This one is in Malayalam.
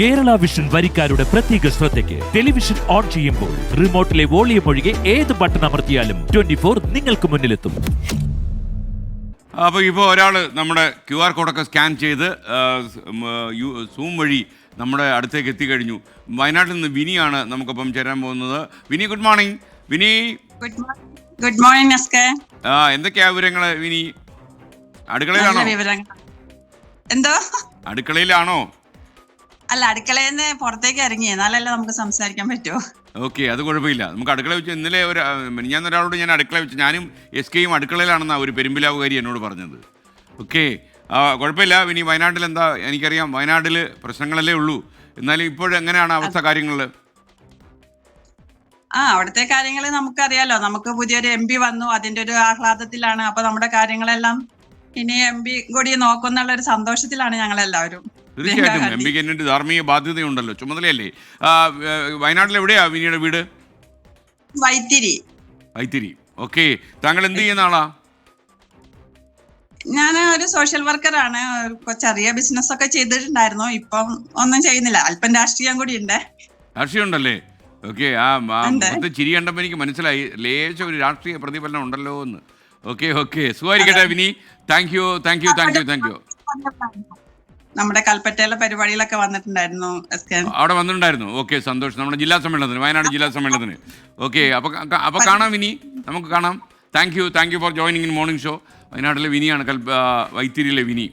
കേരള വിഷൻ വരിക്കാരുടെ പ്രത്യേക ശ്രദ്ധയ്ക്ക് ടെലിവിഷൻ ഓൺ ചെയ്യുമ്പോൾ റിമോട്ടിലെ വോളിയം ഒഴികെ ഏത് ബട്ടൺ അമർത്തിയാലും ട്വന്റി ഫോർ നിങ്ങൾക്ക് മുന്നിലെത്തും. അപ്പോൾ ഇപ്പോൾ ഒരാൾ നമ്മുടെ ക്യു ആർ കോഡൊക്കെ സ്കാൻ ചെയ്ത് സ്- വഴി നമ്മുടെ അടുത്തേക്ക് എത്തിക്കഴിഞ്ഞു. വയനാട്ടിൽ നിന്ന് വിനിയാണ് നമുക്കൊപ്പം ചേരാൻ പോകുന്നത്. Vini good morning. Vini? Good morning good morning നസ്കെ ആ, എന്തൊക്കെയാ വിവരങ്ങൾ വിനി? അടുക്കളയിലാണോ? എന്തോ? അടുക്കളയിലാണോ? അല്ല അടുക്കളയിൽ നിന്ന് പുറത്തേക്ക് ഇറങ്ങി. എന്നാലല്ലേ നമുക്ക് സംസാരിക്കാൻ പറ്റുമോ ഓക്കെ അത് കുഴപ്പമില്ല. നമുക്ക് അടുക്കള വെച്ച് ഇന്നലെ ഒരു ഞാൻ ഒരാളോട് ഞാൻ അടുക്കള വെച്ച് ഞാനും എസ് കെയും അടുക്കളയിലാണെന്നാണ് ഒരു പെരുമ്പിലാവുകാരി എന്നോട് പറഞ്ഞത്. ഓക്കെ കുഴപ്പമില്ല. ഇനി വയനാട്ടിൽ എന്താ എനിക്കറിയാം. വയനാട്ടിൽ പ്രശ്നങ്ങളല്ലേ ഉള്ളൂ. എന്നാലും ഇപ്പോഴെങ്ങനെയാണ് അവസ്ഥ കാര്യങ്ങൾ ആ അവിടുത്തെ കാര്യങ്ങൾ നമുക്കറിയാലോ. നമുക്ക് പുതിയൊരു എം പി വന്നു. അതിന്റെ ഒരു ആഹ്ലാദത്തിലാണ്. അപ്പൊ നമ്മുടെ കാര്യങ്ങളെല്ലാം ഇനി എം പി കൂടി നോക്കുന്നുള്ള ഒരു സന്തോഷത്തിലാണ് ഞങ്ങൾ എല്ലാവരും തീർച്ചയായിട്ടും എം പിക്ക് എന്നിട്ട് ധാർമ്മിക ബാധ്യതയുണ്ടല്ലോ. ചുമതലയല്ലേ? വയനാട്ടിൽ എവിടെയാ വിനിയുടെ വീട്? വൈത്തിരി. വൈത്തിരി. ഓക്കെ. താങ്കൾ എന്ത് ചെയ്യുന്ന ആളാ? ഞാൻ ഒരു സോഷ്യൽ വർക്കറാണ്. ചെറിയ ബിസിനസ് ഒക്കെ ചെയ്തിട്ടുണ്ടായിരുന്നു. ഇപ്പം ഒന്നും ചെയ്യുന്നില്ല. അല്പം രാഷ്ട്രീയം കൂടി ഉണ്ട്. രാഷ്ട്രീയം ഉണ്ടല്ലേ? ഓക്കെ. ആ മൊത്തം ചിരി കണ്ടപ്പോൾ എനിക്ക് മനസ്സിലായി. ലേശം ഒരു രാഷ്ട്രീയ പ്രതിഫലനം ഉണ്ടല്ലോ എന്ന്. Okay okay. സുഖമായിരിക്കട്ടെ Vini. Thank you thank you thank you thank you നമ്മുടെ കൽപ്പറ്റയിലെ പരിപാടിയിലൊക്കെ വന്നിട്ടുണ്ടായിരുന്നു അവിടെ വന്നിട്ടുണ്ടായിരുന്നു. ഓക്കെ സന്തോഷം. നമ്മുടെ ജില്ലാ സമ്മേളനത്തിന് വയനാട് ജില്ലാ സമ്മേളനത്തിന്. ഓക്കെ അപ്പൊ അപ്പൊ കാണാം ഇനി. നമുക്ക് കാണാം. Thank you thank you for joining in morning show വയനാട്ടിലെ വിനിയാണ് കൽ വൈത്തിരിയിലെ വിനി.